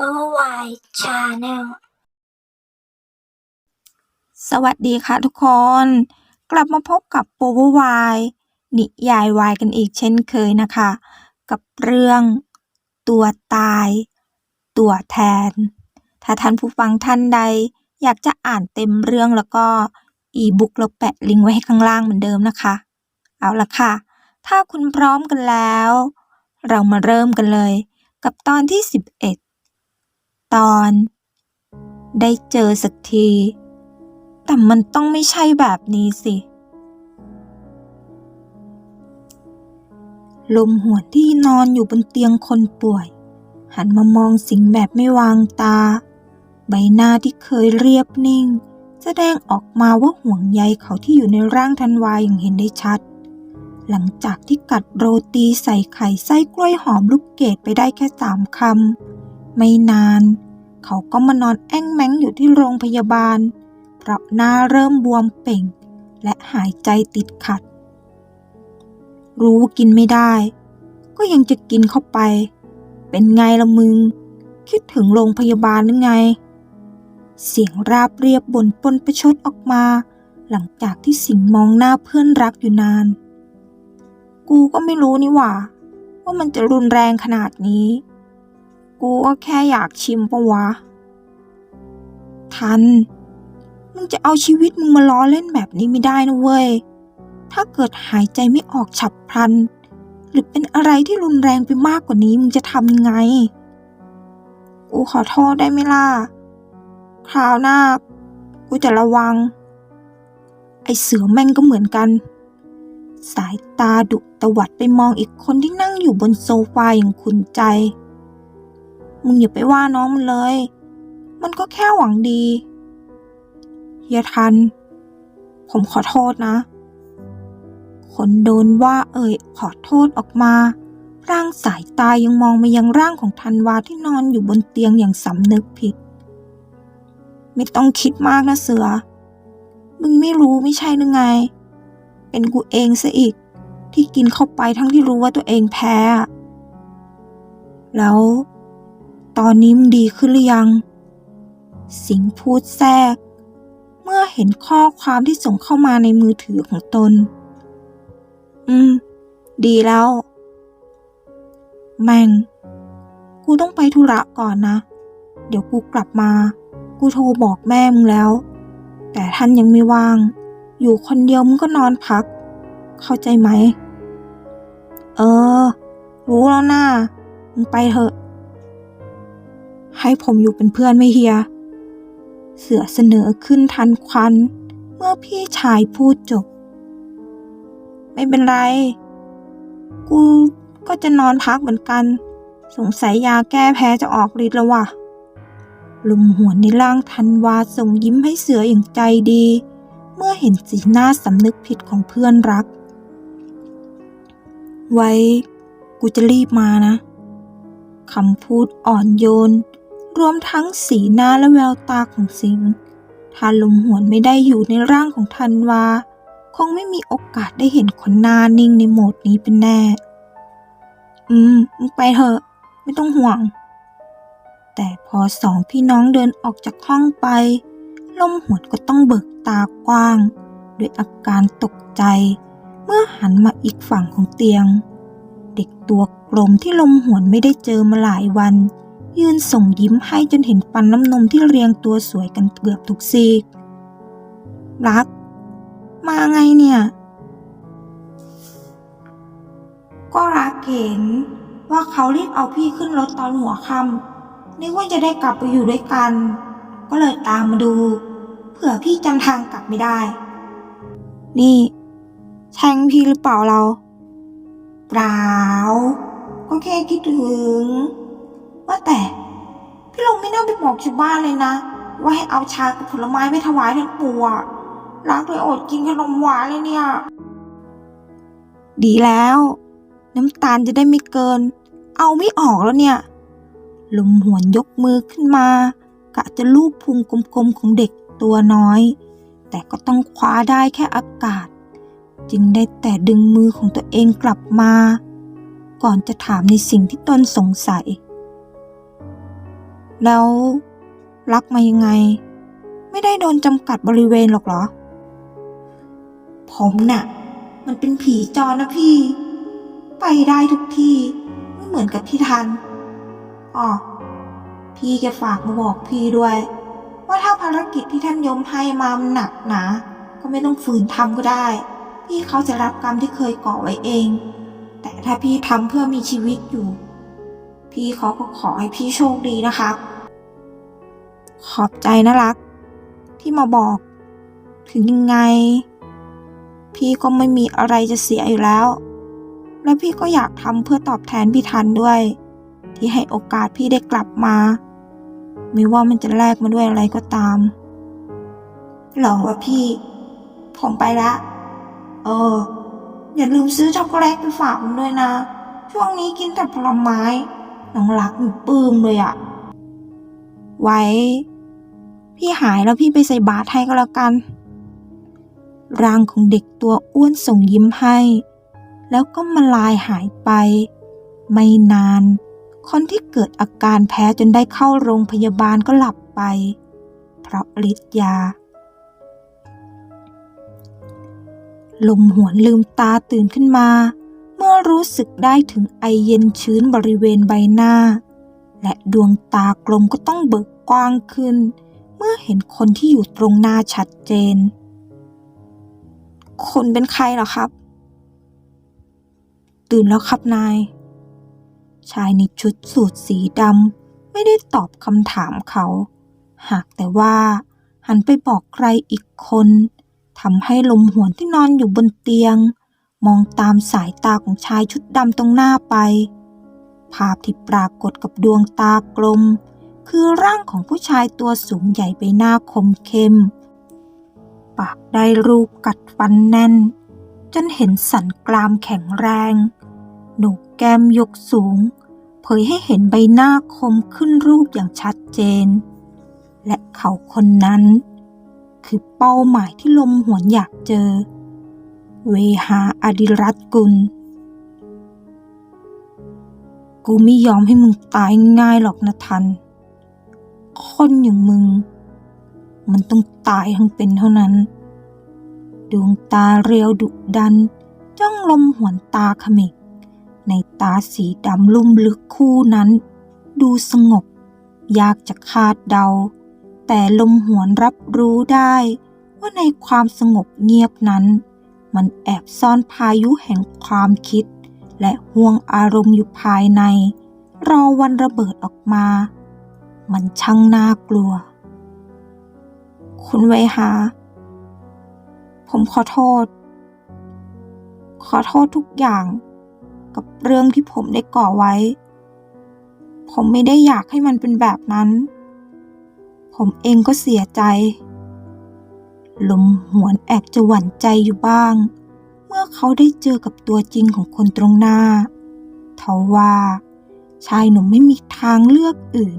Worldwide Channel สวัสดีค่ะทุกคน กลับมาพบกับ p o w e r w i นิยายวายกันอีกเช่นเคยนะคะ กับเรื่อง ตัวตาย ตัวแทน ถ้าท่านผู้ฟังท่านใด อยากจะอ่านเต็มเรื่องแล้วก็ อีบุ๊กเราแปะลิงก์ไว้ให้ข้างล่างเหมือนเดิมนะคะ เอาละค่ะ ถ้าคุณพร้อมกันแล้ว เรามาเริ่มกันเลยกับตอนที่ 11 ตอน ได้เจอสักที แต่มันต้องไม่ใช่แบบนี้สิ ลมหวนที่นอนอยู่บนเตียงคนป่วย หันมามองสิงแบบไม่วางตา ใบหน้าที่เคยเรียบนิ่ง แสดงออกมาว่าห่วงใยเขาที่อยู่ในร่างธันวายอย่างเห็นได้ชัด หลังจากที่กัดโรตีใส่ไข่ไส้กล้วยหอมลูกเกดไปได้แค่สามคำ ไม่นาน เขาก็มานอนแอ้งแม้งอยู่ที่โรงพยาบาล เพราะหน้าเริ่มบวมเป่ง และหายใจติดขัด รู้กินไม่ได้ ก็ยังจะกินเข้าไป เป็นไงละมึง คิดถึงโรงพยาบาลหรือไง เสียงราบเรียบบนปนประชดออกมา หลังจากที่สิงมองหน้าเพื่อนรักอยู่นาน กูก็ไม่รู้นี่หว่า ว่ามันจะรุนแรงขนาดนี้ กูก็แค่อยากชิมปะวะ ทัน มึงจะเอาชีวิตมึงมาล้อเล่นแบบนี้ไม่ได้นะเว้ย ถ้าเกิดหายใจไม่ออกฉับพลัน หรือเป็นอะไรที่รุนแรงไปมากกว่านี้มึงจะทำยังไง กูขอโทษได้ไหมล่ะ คราวหน้า กูจะระวัง ไอเสือแม่งก็เหมือนกัน สายตาดุตวัดไปมองอีกคนที่นั่งอยู่บนโซฟาอย่างขุนใจ มึงอย่าไปว่าน้องมันเลย มันก็แค่หวังดีเฮียทัน ผมขอโทษนะ คนโดนว่าเอ่ยขอโทษออกมาร่างสายตายังมองมายังร่างของธันวาที่นอนอยู่บนเตียงอย่างสำนึกผิด ไม่ต้องคิดมากนะเสือ มึงไม่รู้ไม่ใช่หรือไง เป็นกูเองซะอีก ที่กินเข้าไปทั้งที่รู้ว่าตัวเองแพ้ แล้ว ตอนนี้มึงดีขึ้นหรือยัง สิงห์พูดแทรก เมื่อเห็นข้อความที่ส่งเข้ามาในมือถือของตน อืม ดีแล้ว แม่ง กูต้องไปธุระก่อนนะ เดี๋ยวกูกลับมา กูโทรบอกแม่มึงแล้ว แต่ท่านยังไม่ว่าง อยู่คนเดียวมึงก็นอนพัก เข้าใจไหม เออ รู้แล้วนะ่ามึงไปเถอะ ให้ผมอยู่เป็นเพื่อนไม่เฮีย เสือเสนอขึ้นทันควัน เมื่อพี่ชายพูดจบ ไม่เป็นไร กูก็จะนอนพักเหมือนกัน สงสัยยาแก้แพ้จะออกฤทธิ์แล้วว่ะลุมหวนในร่างทันวาส่งยิ้มให้เสืออย่างใจดี เมื่อเห็นสีหน้าสำนึกผิดของเพื่อนรัก ไว้ กูจะรีบมานะคำพูดอ่อนโยน รวมทั้งสีหน้าและแววตาของสิงห์ถ้าลมหวนไม่ได้อยู่ในร่างของธันวา คงไม่มีโอกาสได้เห็นคนหน้านิ่งในโหมดนี้เป็นแน่ อืมมึงไปเถอะ ไม่ต้องห่วง แต่พอสองพี่น้องเดินออกจากห้องไป ลมหวนก็ต้องเบิกตากว้างด้วยอาการตกใจ เมื่อหันมาอีกฝั่งของเตียง เด็กตัวกลมที่ลมหวนไม่ได้เจอมาหลายวัน ยืนส่งยิ้มให้จนเห็นฟันน้ำนมที่เรียงตัวสวยกันเกือบทุกซีก รัก มาไงเนี่ย ก็รักเห็นว่าเขาเรีบเอาพี่ขึ้นรถตอนหัวค่ำนึกว่าจะได้กลับไปอยู่ด้วยกัน ก็เลยตามมาดู เผื่อพี่จำทางกลับไม่ได้ นี่แช่งพี่หรือเปล่าเรา เปล่า ก็แค่คิดถึง ว่าแต่ พี่ลงไม่น่าไปบอกชาวบ้านเลยนะ ว่าให้เอาชากับผลไม้ไปถวายท่านปู่อะรักเลยอดกินขนมหวานเลยเนี่ย ดีแล้ว น้ำตาลจะได้ไม่เกิน เอาไม่ออกแล้วเนี่ย ลมหวนยกมือขึ้นมา กะจะลูบพุงกลมๆของเด็กตัวน้อย แต่ก็ต้องคว้าได้แค่อากาศ จึงได้แต่ดึงมือของตัวเองกลับมา ก่อนจะถามในสิ่งที่ตนสงสัย แล้วรักมายังไง ไม่ได้โดนจำกัดบริเวณหรอกเหรอ ผมน่ะ มันเป็นผีจรนะพี่ ไปได้ทุกที่ ไม่เหมือนกับพี่ทันอ๋อพี่แกฝากมาบอกพี่ด้วย ว่าถ้าภารกิจที่ท่านยมให้มามันหนักหนาก็ไม่ต้องฝืนทำก็ได้ พี่เขาจะรับกรรมที่เคยก่อไว้เอง แต่ถ้าพี่ทำเพื่อมีชีวิตอยู่ พี่เขาก็ขอให้พี่โชคดีนะครับ ขอบใจนะรัก ที่มาบอก ถึงยังไง พี่ก็ไม่มีอะไรจะเสียอยู่แล้ว และพี่ก็อยากทำเพื่อตอบแทนพี่ทันด้วย ที่ให้โอกาสพี่ได้กลับมา ไม่ว่ามันจะแลกมาด้วยอะไรก็ตามหรอวะพี่ ผมไปละ เออ อย่าลืมซื้อช็อกโกแลตไปฝากผมด้วยนะ ช่วงนี้กินแต่ผลไม้น้องรักมันปื้มเลยอะไว้ พี่หายแล้วพี่ไปใส่บาตรให้ก็แล้วกัน ร่างของเด็กตัวอ้วนส่งยิ้มให้ แล้วก็มาลายหายไป ไม่นาน คนที่เกิดอาการแพ้จนได้เข้าโรงพยาบาลก็หลับไป เพราะฤทธิ์ยา ลมหวนลืมตาตื่นขึ้นมา เมื่อรู้สึกได้ถึงไอเย็นชื้นบริเวณใบหน้า และดวงตากลมก็ต้องเบิกกว้างขึ้นเมื่อเห็นคนที่อยู่ตรงหน้าชัดเจนคนเป็นใครเหรอครับ ตื่นแล้วครับนาย ชายในชุดสูทสีดำไม่ได้ตอบคำถามเขา หากแต่ว่า หันไปบอกใครอีกคนทำให้ลมหวนที่นอนอยู่บนเตียง มองตามสายตาของชายชุดดำตรงหน้าไป ภาพที่ปรากฏกับดวงตากลม คือร่างของผู้ชายตัวสูงใหญ่ใบหน้าคมเข้ม ปากได้รูปกัดฟันแน่น จนเห็นสันกรามแข็งแรง หนกแก้มยกสูง เผยให้เห็นใบหน้าคมขึ้นรูปอย่างชัดเจน และเขาคนนั้น คือเป้าหมายที่ลมหวนอยากเจอ เวหาอดิรัตกุลกูไม่ยอมให้มึงตายง่ายหรอกนะทัน คนอย่างมึง มันต้องตายทั้งเป็นเท่านั้น ดวงตาเรียวดุดัน จ้องลมหวนตาเขมิกในตาสีดำลุ่มลึกคู่นั้น ดูสงบ ยากจะคาดเดา แต่ลมหวนรับรู้ได้ ว่าในความสงบเงียบนั้น มันแอบซ่อนพายุแห่งความคิด และห่วงอารมณ์อยู่ภายใน รอวันระเบิดออกมา มันช่างน่ากลัว คุณไวหา ผมขอโทษ ขอโทษทุกอย่างกับเรื่องที่ผมได้ก่อไว้ ผมไม่ได้อยากให้มันเป็นแบบนั้น ผมเองก็เสียใจ ลมหวนแอบจะหวั่นใจอยู่บ้าง เมื่อเขาได้เจอกับตัวจริงของคนตรงหน้าเทว่าชายหนุ่มไม่มีทางเลือกอื่น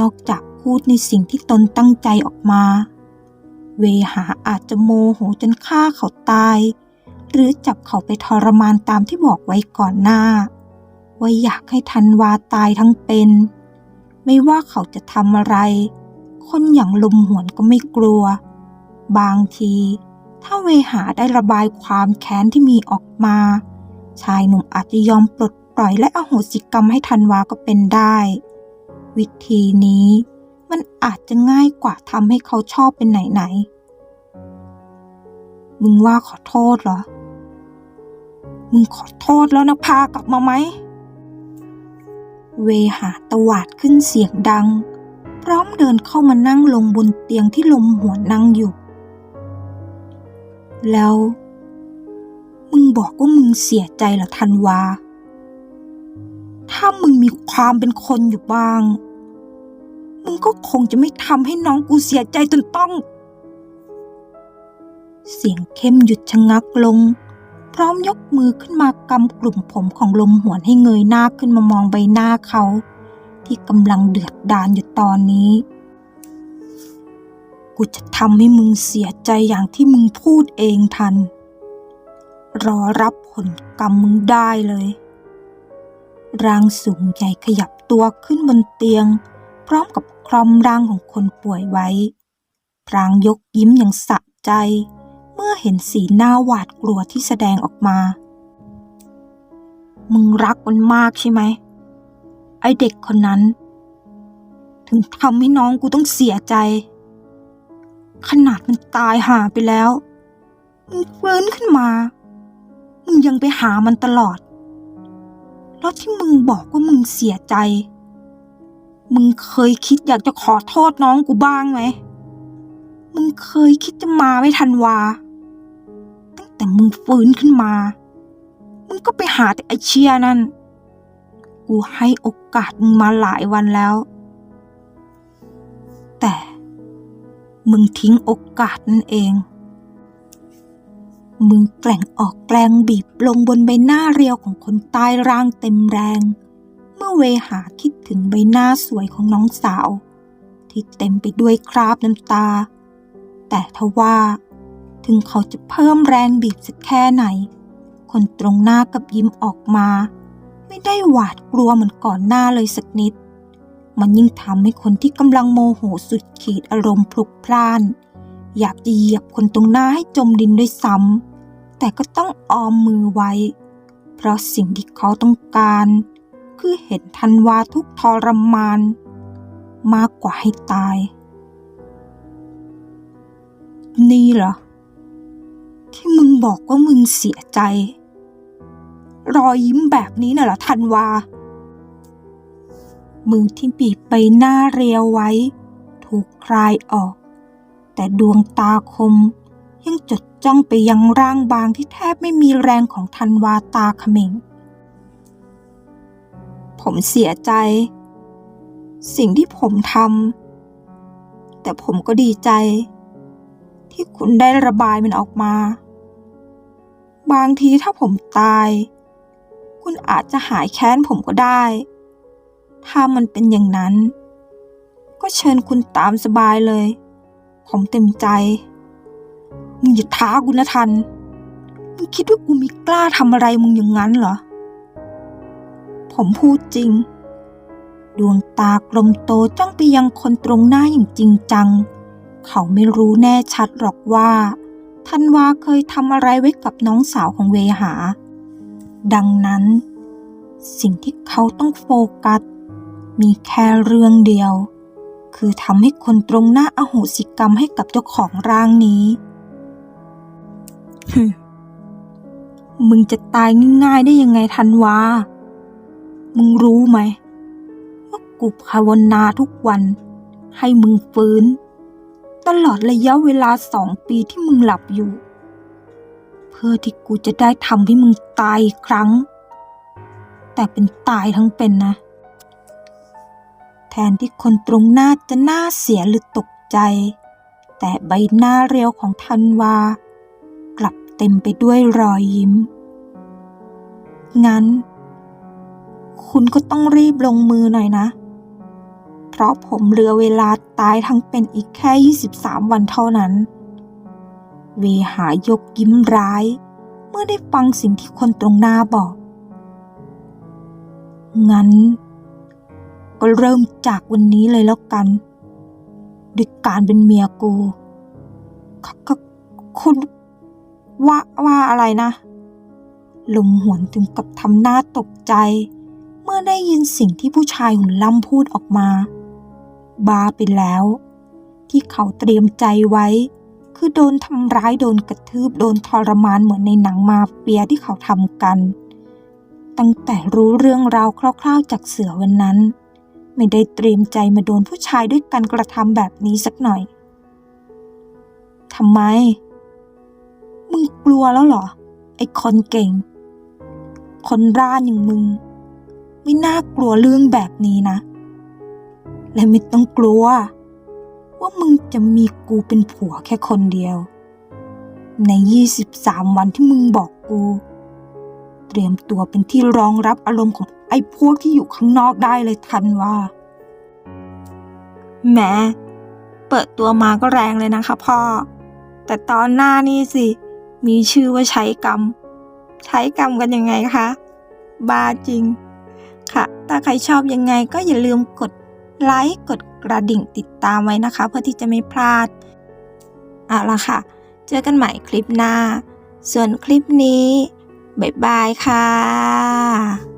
นอกจากพูดในสิ่งที่ตนตั้งใจออกมา เวหาอาจจะโมโหจนฆ่าเขาตาย หรือจับเขาไปทรมานตามที่บอกไว้ก่อนหน้า ว่าอยากให้ทันวาตายทั้งเป็น ไม่ว่าเขาจะทำอะไร คนอย่างลมหวนก็ไม่กลัว บางที ถ้าเวหาได้ระบายความแค้นที่มีออกมา ชายหนุ่มอาจจะยอมปลดปล่อยและอโหสิกรรมให้ทันวาก็เป็นได้ วิธีนี้ มันอาจจะง่ายกว่าทำให้เขาชอบเป็นไหนๆ มึงว่าขอโทษเหรอ มึงขอโทษแล้วนะพากลับมาไหม เวหาตวาดขึ้นเสียงดัง พร้อมเดินเข้ามานั่งลงบนเตียงที่ลมหัวนั่งอยู่ แล้ว มึงบอกว่ามึงเสียใจเหรอทันวาถ้ามึงมีความเป็นคนอยู่บ้าง มึงก็คงจะไม่ทำให้น้องกูเสียใจจนต้อง เสียงเข้มหยุดชะงักลง พร้อมยกมือขึ้นมากำกลุ่มผมของลมหวนให้เงยหน้าขึ้นมามองใบหน้าเขา ที่กำลังเดือดดาลอยู่ตอนนี้ กูจะทำให้มึงเสียใจอย่างที่มึงพูดเองทัน รอรับผลกรรมมึงได้เลยร่างสูงใหญ่ขยับตัวขึ้นบนเตียง พร้อมกับ คล่อมร่างของคนป่วยไว้ พรางยกยิ้มอย่างสะใจ เมื่อเห็นสีหน้าหวาดกลัวที่แสดงออกมา มึงรักมันมากใช่ไหม ไอเด็กคนนั้น ถึงทำให้น้องกูต้องเสียใจ ขนาดมันตายหาไปแล้ว มึงฟื้นขึ้นมา มึงยังไปหามันตลอด แล้วที่มึงบอกว่ามึงเสียใจ มึงเคยคิดอยากจะขอโทษน้องกูบ้างไหม มึงเคยคิดจะมาไม่ทันวา ตั้งแต่มึงฟื้นขึ้นมา มึงก็ไปหาแต่ไอเชียนั่น กูให้โอกาสมึงมาหลายวันแล้ว แต่มึงทิ้งโอกาสนั่นเอง มึงแกล่งออกแกลงบีบลงบนใบหน้าเรียวของคนตายร่างเต็มแรง เมื่อเวหาคิดถึงใบหน้าสวยของน้องสาว ที่เต็มไปด้วยคราบน้ำตา แต่ทว่า ถึงเขาจะเพิ่มแรงบีบสักแค่ไหน คนตรงหน้ากับยิ้มออกมา ไม่ได้หวาดกลัวเหมือนก่อนหน้าเลยสักนิด มันยิ่งทำให้คนที่กำลังโมโหสุดขีดอารมณ์พลุกพล่าน อยากจะเหยียบคนตรงหน้าให้จมดินด้วยซ้ำแต่ก็ต้องออมมือไว้ เพราะสิ่งที่เขาต้องการ คือเห็นทันวาทุกทรมาน มากกว่าให้ตาย นี่เหรอ ที่มึงบอกว่ามึงเสียใจ รอยยิ้มแบบนี้น่ะเหรอทันวา มือที่บีบใบหน้าเรียวไว้ ถูกคลายออก แต่ดวงตาคมยังจดจ้องไปยังร่างบางที่แทบไม่มีแรงของทันวาตาเขม็ง ผมเสียใจ สิ่งที่ผมทำแต่ผมก็ดีใจ ที่คุณได้ระบายมันออกมา บางทีถ้าผมตาย คุณอาจจะหายแค้นผมก็ได้ ถ้ามันเป็นอย่างนั้น ก็เชิญคุณตามสบายเลย ผมเต็มใจ มึงอย่าท้ากูนะทัน มึงคิดว่ากูมีกล้าทำอะไรมึงอย่างนั้นเหรอ ผมพูดจริง ดวงตากลมโตจ้องไปยังคนตรงหน้าอย่างจริงจัง เขาไม่รู้แน่ชัดหรอกว่าทันวาเคยทำอะไรไว้กับน้องสาวของเวหา ดังนั้น สิ่งที่เขาต้องโฟกัส มีแค่เรื่องเดียว คือทำให้คนตรงหน้าอโหสิกรรมให้กับเจ้าของร่างนี้มึงจะตายง่ายๆได้ยังไงทันวา มึงรู้ไหมว่ากูภาวนาทุกวัน ให้มึงฟื้น ตลอดระยะเวลาสองปีที่มึงหลับอยู่ เพื่อที่กูจะได้ทำให้มึงตายอีกครั้ง แต่เป็นตายทั้งเป็นนะ แทนที่คนตรงหน้าจะหน้าเสียหรือตกใจ แต่ใบหน้าเรียวของธันวากลับเต็มไปด้วยรอยยิ้ม งั้น คุณก็ต้องรีบลงมือหน่อยนะ เพราะผมเหลือเวลาตายทั้งเป็นอีกแค่ 23 วันเท่านั้น เวหายกยิ้มร้าย เมื่อได้ฟังสิ่งที่คนตรงหน้าบอก งั้น ก็เริ่มจากวันนี้เลยแล้วกัน ด้วยการเป็นเมียกูคคคุณว่าว่าอะไรนะ ลมหวนถึงกับทำหน้าตกใจ มื่อได้ยินสิ่งที่ผู้ชายหุ่นล่ำพูดออกมา บาไปแล้ว ที่เขาเตรียมใจไว้ คือโดนทำร้ายโดนกระทืบโดนทรมานเหมือนในหนังมาเฟียที่เขาทำกัน ตั้งแต่รู้เรื่องราวคร่าวๆจากเสือวันนั้น ไม่ได้เตรียมใจมาโดนผู้ชายด้วยกันกระทำแบบนี้สักหน่อยทำไม มึงกลัวแล้วเหรอ ไอ้คนเก่ง คนร่านอย่างมึง ไม่น่ากลัวเรื่องแบบนี้นะ และไม่ต้องกลัว ว่ามึงจะมีกูเป็นผัวแค่คนเดียว ใน 23 วันที่มึงบอกกู เตรียมตัวเป็นที่รองรับอารมณ์ของไอ้พวกที่อยู่ข้างนอกได้เลยทันว่าแหมเปิดตัวมาก็แรงเลยนะคะพ่อ แต่ตอนหน้านี่สิ มีชื่อว่าใช้กรรม ใช้กรรมกันยังไงคะ บ้าจริง ถ้าใครชอบยังไงก็อย่าลืมกดไลค์กดกระดิ่งติดตามไว้นะคะ เพื่อที่จะไม่พลาดเอาละค่ะ เจอกันใหม่คลิปหน้า ส่วนคลิปนี้ บ๊ายบายค่ะ